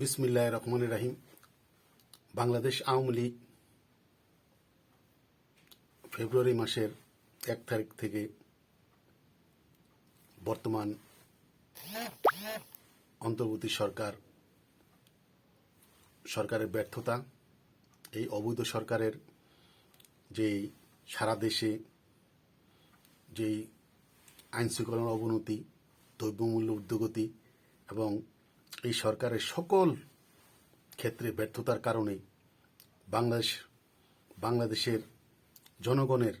বিসমিল্লাহ রহমান রাহিম। বাংলাদেশ আওয়ামী লীগ ফেব্রুয়ারি মাসের এক তারিখ থেকে বর্তমান অন্তর্বর্তী সরকার, সরকারের ব্যর্থতা, এই অবৈধ সরকারের যেই সারা দেশে যেই আইন শৃঙ্খলার অবনতি দ্রব্যমূল্য উদ্যোগতি এবং এই সরকারের সকল ক্ষেত্রে ব্যর্থতার কারণে বাংলাদেশ, বাংলাদেশের জনগণের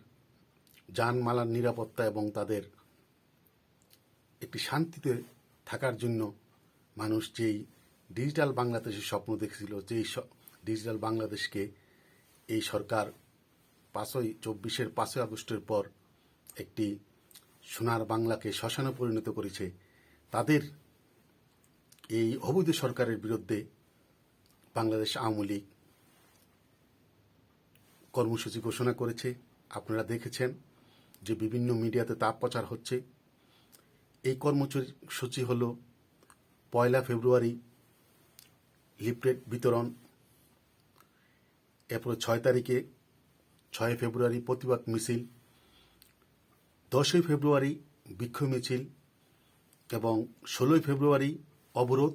যানমালার নিরাপত্তা এবং তাদের একটি শান্তিতে থাকার জন্য মানুষ যেই ডিজিটাল বাংলাদেশের স্বপ্ন দেখেছিল, যেই ডিজিটাল বাংলাদেশকে এই সরকার পাঁচই, চব্বিশের পাঁচই আগস্টের পর একটি সোনার বাংলাকে শ্মশানে পরিণত করেছে, তাদের এই অবৈধ সরকারের বিরুদ্ধে বাংলাদেশ আওয়ামী লীগ কর্মসূচি ঘোষণা করেছে। আপনারা দেখেছেন যে বিভিন্ন মিডিয়াতে তাপ প্রচার হচ্ছে। এই কর্মসূচি হল পয়লা ফেব্রুয়ারি লিফলেট বিতরণ। এরপরে ছয় তারিখে ছয় ফেব্রুয়ারি প্রতিবাদ মিছিল। দশই ফেব্রুয়ারি বিক্ষোভ মিছিল এবং ষোলোই ফেব্রুয়ারি অবরোধ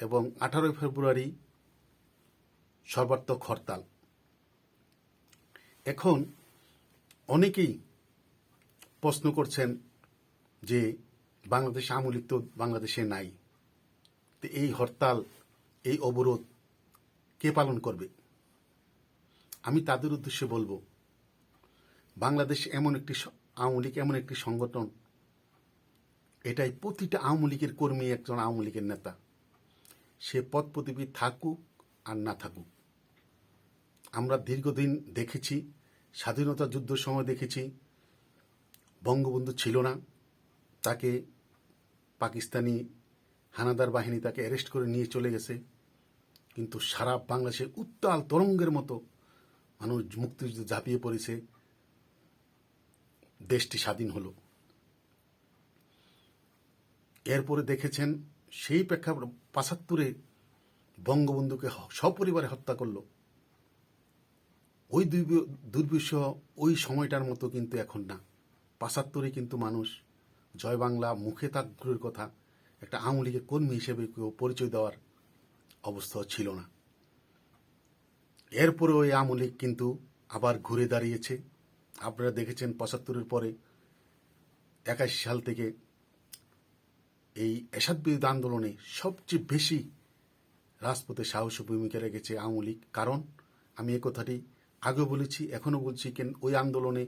এবং আঠারোই ফেব্রুয়ারি সর্বাত্মক হরতাল। এখন অনেকেই প্রশ্ন করছেন যে বাংলাদেশ আওয়ামী লীগ তো বাংলাদেশে নাই। তো এই হরতাল, এই অবরোধ কে পালন করবে? আমি তাদের উদ্দেশ্যে বলব, বাংলাদেশ এমন একটি আওয়ামী লীগ, এমন একটি সংগঠন এটাই প্রতিটা আওয়ামী লীগের কর্মী একজন আওয়ামী লীগের নেতা। সে পদ পদবী থাকুক আর না থাকুক। আমরা দীর্ঘদিন দেখেছি, স্বাধীনতা যুদ্ধের সময় দেখেছি, বঙ্গবন্ধু ছিল না, তাকে পাকিস্তানি হানাদার বাহিনী তাকে অ্যারেস্ট করে নিয়ে চলে গেছে। কিন্তু সারা বাংলাদেশে উত্তাল তরঙ্গের মতো মানুষ মুক্তিযুদ্ধে ঝাঁপিয়ে পড়েছে। দেশটি স্বাধীন হলো। এরপরে দেখেছেন সেই প্রেক্ষাপট পাঁচাত্তরে বঙ্গবন্ধুকে সপরিবারে হত্যা করল। ওই দুর্বি- দুর্বিষহ ওই সময়টার মতো কিন্তু এখন না। পাঁচাত্তরে কিন্তু মানুষ জয় বাংলা মুখে তাক কথা, একটা আওয়ামী লীগের কর্মী হিসেবে কেউ পরিচয় দেওয়ার অবস্থা ছিল না। এরপরে ওই আওয়ামী লীগ কিন্তু আবার ঘুরে দাঁড়িয়েছে। আপনারা দেখেছেন পঁচাত্তরের পরে একাশি সাল থেকে এই এসাদ বিরোধী আন্দোলনে সবচেয়ে বেশি রাজপথে সাহসী ভূমিকা রেখেছে আওয়ামী লীগ। কারণ আমি এ কথাটি আগে বলেছি, এখনও বলছি, কেন ওই আন্দোলনে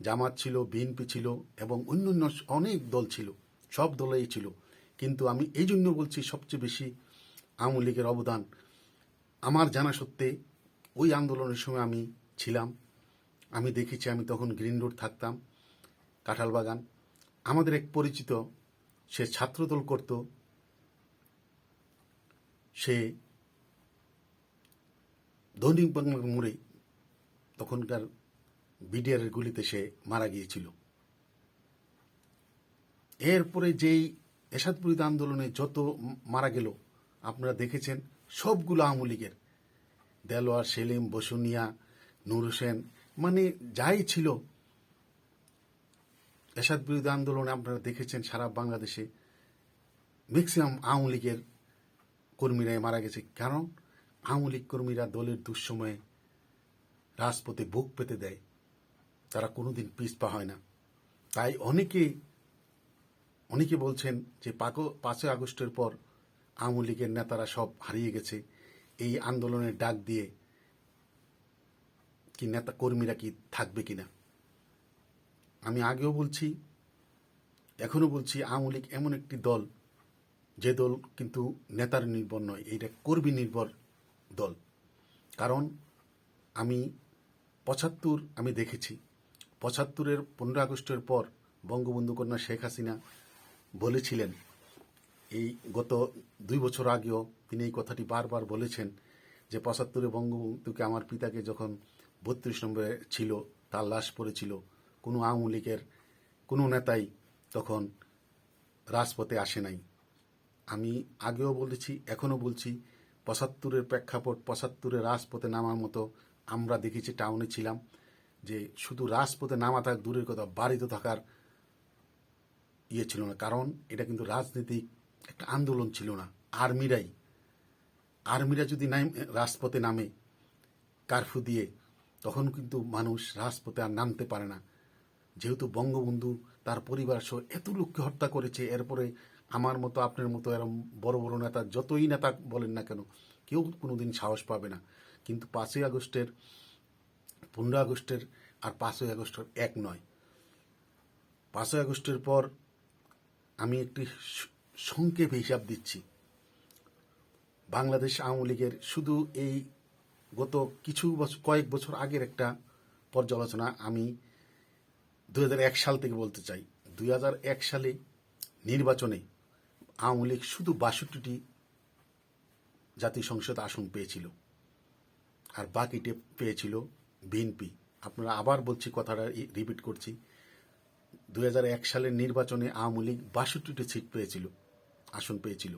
জামাত ছিল বিএনপি ছিল এবং অন্যান্য অনেক দল ছিল, সব দলেই ছিল। কিন্তু আমি এই জন্য বলছি সবচেয়ে বেশি আওয়ামী লীগের অবদান। আমার জানা সত্ত্বে ওই আন্দোলনের সময় আমি ছিলাম, আমি দেখেছি আমি তখন গ্রিন রোড থাকতাম, কাঁঠাল বাগান। আমাদের এক পরিচিত সে ছাত্রদল করত, সে বাংলার মোড়ে তখনকার বিডিআরের গুলিতে সে মারা গিয়েছিল। এরপরে যেই এসাদ আন্দোলনে যত মারা গেল, আপনারা দেখেছেন সবগুলো আওয়ামী লীগের। দেলোয়ার, সেলিম, বসুনিয়া, নূর হোসেন মানে যাই ছিল এসাদ বিরোধী আন্দোলনে আপনারা দেখেছেন সারা বাংলাদেশে ম্যাক্সিমাম আওয়ামী লীগের কর্মীরাই মারা গেছে। কারণ আওয়ামী লীগ কর্মীরা দলের দুঃসময়ে রাজপথে বুক পেতে দেয়। তারা কোনোদিন পিছপা হয় না। তাই অনেকে অনেকে বলছেন যে পাকো- পাঁচই আগস্টের পর আওয়ামী লীগের নেতারা সব হারিয়ে গেছে। এই আন্দোলনের ডাক দিয়ে কি নেতা কর্মীরা কি থাকবে কিনা? আমি আগেও বলছি এখনও বলছি, আওয়ামী লীগ এমন একটি দল, যে দল কিন্তু নেতার নির্ভর নয় এটা কর্মী নির্ভর দল। কারণ আমি পঁচাত্তর আমি দেখেছি, পঁচাত্তরের পনেরো আগস্টের পর বঙ্গবন্ধু কন্যা শেখ হাসিনা বলেছিলেন, এই গত দুই বছর আগেও তিনি এই কথাটি বারবার বলেছেন যে পঁচাত্তরে বঙ্গবন্ধুকে আমার পিতাকে যখন বত্রিশ নম্বরে ছিল, তার লাশ পড়েছিল কোনো আওয়ামী লীগের কোনো নেতাই তখন রাজপথে আসে নাই। আমি আগেও বলেছি, এখনও বলছি, পঁচাত্তরের প্রেক্ষাপট, পঁচাত্তরে রাজপথে নামার মতো আমরা দেখেছি, টাউনে ছিলাম, যে শুধু রাজপথে নামা থাক, দূরের কথা, বাড়িতে থাকার ইয়ে ছিল না। কারণ এটা কিন্তু রাজনৈতিক একটা আন্দোলন ছিল না। আর্মিরাই, আর্মিরা যদি নাম, রাজপথে নামে কারফিউ দিয়ে, তখন কিন্তু মানুষ রাজপথে আর নামতে পারে না। যেহেতু বঙ্গবন্ধু তার পরিবার সহ এত লোককে হত্যা করেছে, এরপরে আমার মতো, আপনার মতো এরম বড় বড় নেতা যতই নেতা বলেন না কেন, কেউ কোনোদিন সাহস পাবে না। কিন্তু পাঁচই আগস্টের, পনেরো আগস্টের আর পাঁচই আগস্টের এক নয়। পাঁচই আগস্টের পর আমি একটি সংক্ষেপে হিসাব দিচ্ছি। বাংলাদেশ আওয়ামী লীগের শুধু এই গত কিছু বছর কয়েক বছর আগের একটা পর্যালোচনা আমি দুই হাজার এক সাল থেকে বলতে চাই, দুই হাজার এক সালে নির্বাচনে আওয়ামী লীগ শুধু বাষট্টিটি জাতীয় সংসদ আসন পেয়েছিল আর বাকিটি পেয়েছিল বিএনপি। আপনারা আবার বলছি কথাটা রিপিট করছি। দুই হাজার এক সালের নির্বাচনে আওয়ামী লীগ বাষট্টিটি সিট পেয়েছিল, আসন পেয়েছিল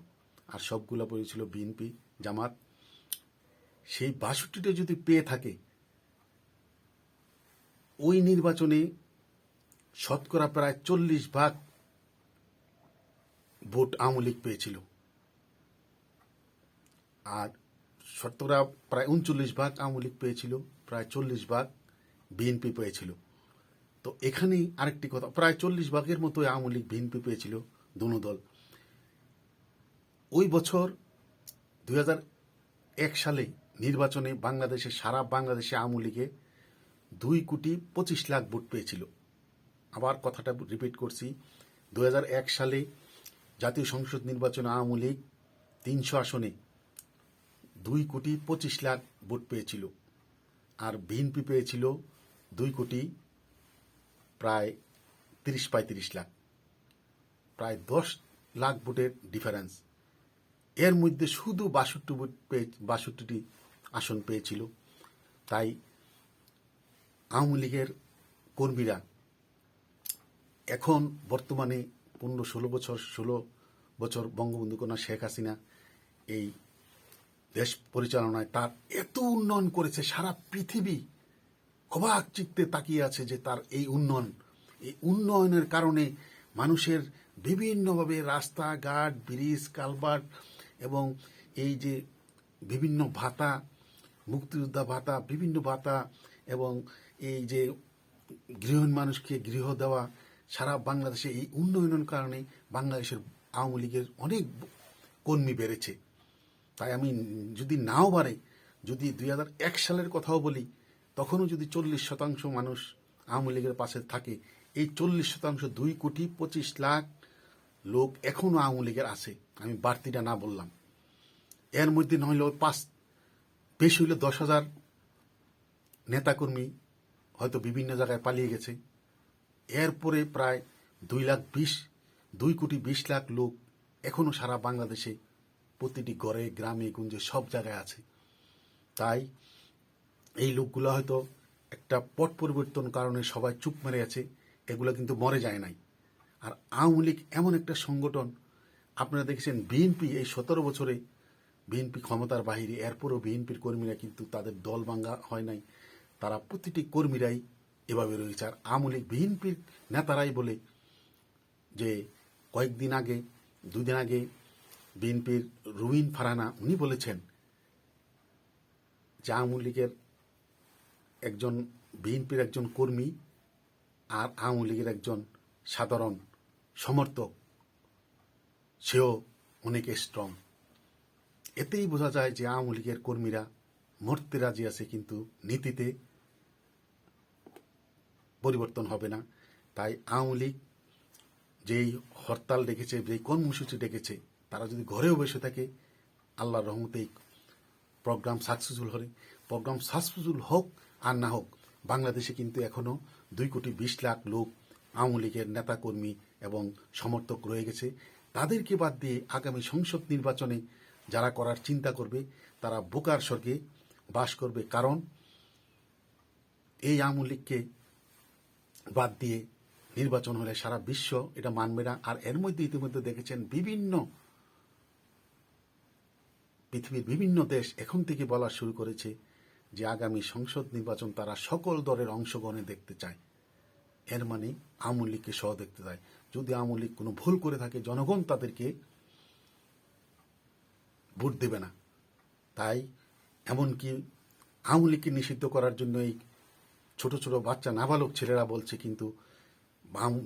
আর সবগুলো পেয়েছিল বিএনপি, জামাত। সেই বাষট্টিটা যদি পেয়ে থাকে, ওই নির্বাচনে শতকরা প্রায় চল্লিশ ভাগ ভোট আওয়ামী লীগ পেয়েছিল। আর শতকরা প্রায় উনচল্লিশ ভাগ আওয়ামী লীগ পেয়েছিল, প্রায় চল্লিশ ভাগ বিএনপি পেয়েছিল। তো এখানেই আরেকটি কথা, প্রায় চল্লিশ ভাগের মতো আওয়ামী লীগ বিএনপি পেয়েছিল দুনো দল। ওই বছর দুই এক সালে নির্বাচনে বাংলাদেশে, সারা বাংলাদেশে আওয়ামী লীগে দুই কোটি পঁচিশ লাখ ভোট পেয়েছিল। আবার কথাটা রিপিট করছি। দু হাজার এক সালে জাতীয় সংসদ নির্বাচনে আওয়ামী লীগ তিনশো আসনে দুই কোটি পঁচিশ লাখ ভোট পেয়েছিল আর বিএনপি পেয়েছিল দুই কোটি প্রায় তিরিশ পঁয়ত্রিশ লাখ। প্রায় দশ লাখ ভোটের ডিফারেন্স এর মধ্যে শুধু বাষট্টি ভোট পেয়ে বাষট্টিটি আসন পেয়েছিল। তাই আওয়ামী লীগের কর্মীরা এখন বর্তমানে পনেরো, ষোলো বছর ষোলো বছর বঙ্গবন্ধু কন্যা শেখ হাসিনা এই দেশ পরিচালনায় তার এত উন্নয়ন করেছে, সারা পৃথিবী অবাক চিত্তে তাকিয়ে আছে যে তার এই উন্নয়ন। এই উন্নয়নের কারণে মানুষের বিভিন্নভাবে রাস্তাঘাট, ব্রিজ কালভার্ট এবং এই যে বিভিন্ন ভাতা, মুক্তিযোদ্ধা ভাতা, বিভিন্ন ভাতা এবং এই যে গৃহহীন মানুষকে গৃহ দেওয়া সারা বাংলাদেশে এই উন্নয়নের কারণে বাংলাদেশের আওয়ামী লীগের অনেক কর্মী বেড়েছে। তাই আমি যদি নাও বাড়ে, যদি দুই এক সালের কথাও বলি, তখনও যদি চল্লিশ শতাংশ মানুষ আওয়ামী লীগের পাশে থাকে, এই চল্লিশ শতাংশ দুই কোটি পঁচিশ লাখ লোক এখনও আওয়ামী লীগের আছে। আমি বাড়তিটা না বললাম। এর মধ্যে নইলেও পাঁচ, বেশি হইলে দশ হাজার নেতাকর্মী হয়তো বিভিন্ন জায়গায় পালিয়ে গেছে। এরপরে প্রায় দুই লাখ বিশ, দুই কোটি বিশ লাখ লোক এখনও সারা বাংলাদেশে প্রতিটি ঘরে গ্রামে, গুঞ্জে সব জায়গায় আছে। তাই এই লোকগুলো হয়তো একটা পট পরিবর্তন কারণে সবাই চুপ মেরে আছে, এগুলো কিন্তু মরে যায় নাই। আর আওয়ামী লীগ এমন একটা সংগঠন, আপনারা দেখেছেন বিএনপি এই সতেরো বছরে বিএনপি ক্ষমতার বাহিরে এরপরও বিএনপির কর্মীরা কিন্তু তাদের দল ভাঙ্গা হয় নাই। তারা প্রতিটি কর্মীরাই এভাবে রয়েছে। আর আওয়ামী লীগ বিএনপির নেতারাই বলে যে, কয়েকদিন আগে, দুদিন আগে বিএনপির রুবিন ফারানা, উনি বলেছেন যে, আওয়ামী লীগের একজন বিএনপির একজন কর্মী আর আওয়ামী লীগের একজন সাধারণ সমর্থক, সেও অনেক স্ট্রং এতেই বোঝা যায় যে, আওয়ামী লীগের কর্মীরা মরতে রাজি আছে, কিন্তু নীতিতে পরিবর্তন হবে না। তাই আওয়ামী লীগ যেই হরতাল ডেকেছে, যেই কর্মসূচি ডেকেছে, তারা যদি ঘরেও বসে থাকে, আল্লাহর রহমতেই প্রোগ্রাম সাকসেসফুল হবে। প্রোগ্রাম সাকসেসফুল হোক আর না হোক, বাংলাদেশে কিন্তু এখনও দুই কোটি বিশ লাখ লোক আওয়ামী লীগের নেতাকর্মী এবং সমর্থক রয়ে গেছে। তাদেরকে বাদ দিয়ে আগামী সংসদ নির্বাচনে যারা করার চিন্তা করবে, তারা বোকার স্বর্গে বাস করবে। কারণ এই আওয়ামী লীগকে বাদ দিয়ে নির্বাচন হলে সারা বিশ্ব এটা মানবে না। আর এর মধ্যে ইতিমধ্যে দেখেছেন বিভিন্ন পৃথিবীর বিভিন্ন দেশ এখন থেকে বলা শুরু করেছে যে আগামী সংসদ নির্বাচন তারা সকল দলের অংশগ্রহণে দেখতে চায়। এর মানে আওয়ামী লীগকে সহ দেখতে চায়। যদি আওয়ামী লীগ কোনো ভুল করে থাকে, জনগণ তাদেরকে ভোট দেবে না। তাই এমনকি আওয়ামী লীগকে নিষিদ্ধ করার জন্য এই ছোট ছোট বাচ্চা নাবালক ছেলেরা বলছে কিন্তু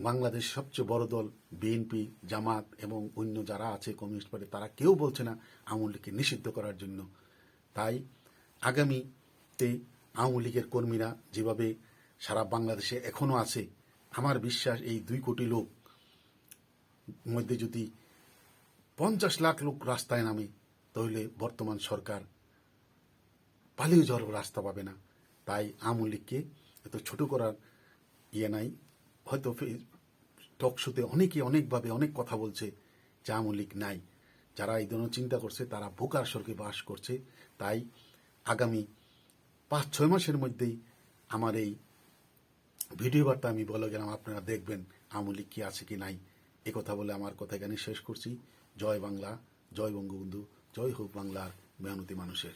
বাংলাদেশ সবচেয়ে বড় দল বিএনপি জামাত এবং অন্য যারা আছে কমিউনিস্ট পার্টি, তারা কেউ বলছে না আওয়ামী লীগকে নিষিদ্ধ করার জন্য। তাই আগামীতে আওয়ামী লীগের কর্মীরা যেভাবে সারা বাংলাদেশে এখনও আছে, আমার বিশ্বাস এই দুই কোটি লোক মধ্যে যদি পঞ্চাশ লাখ লোক রাস্তায় নামে, তাহলে বর্তমান সরকার পালিয়ে যাওয়ার রাস্তা পাবে না। তাই আওয়ামী লীগকে এত ছোট করার ইয়ে নাই। হয়তো টক শোতে অনেকে অনেকভাবে অনেক কথা বলছে যে আওয়ামী লীগ নাই। যারা এই ধরনের চিন্তা করছে, তারা বোকার স্বর্গে বাস করছে। তাই আগামী পাঁচ, ছয় মাসের মধ্যেই আমার এই ভিডিও বার্তা আমি বলে গেলাম, আপনারা দেখবেন আওয়ামী লীগ কি আছে কি নাই। এ কথা বলে আমার কথা এখানে শেষ করছি। জয় বাংলা, জয় বঙ্গবন্ধু, জয় হোক বাংলার মেহনতি মানুষের।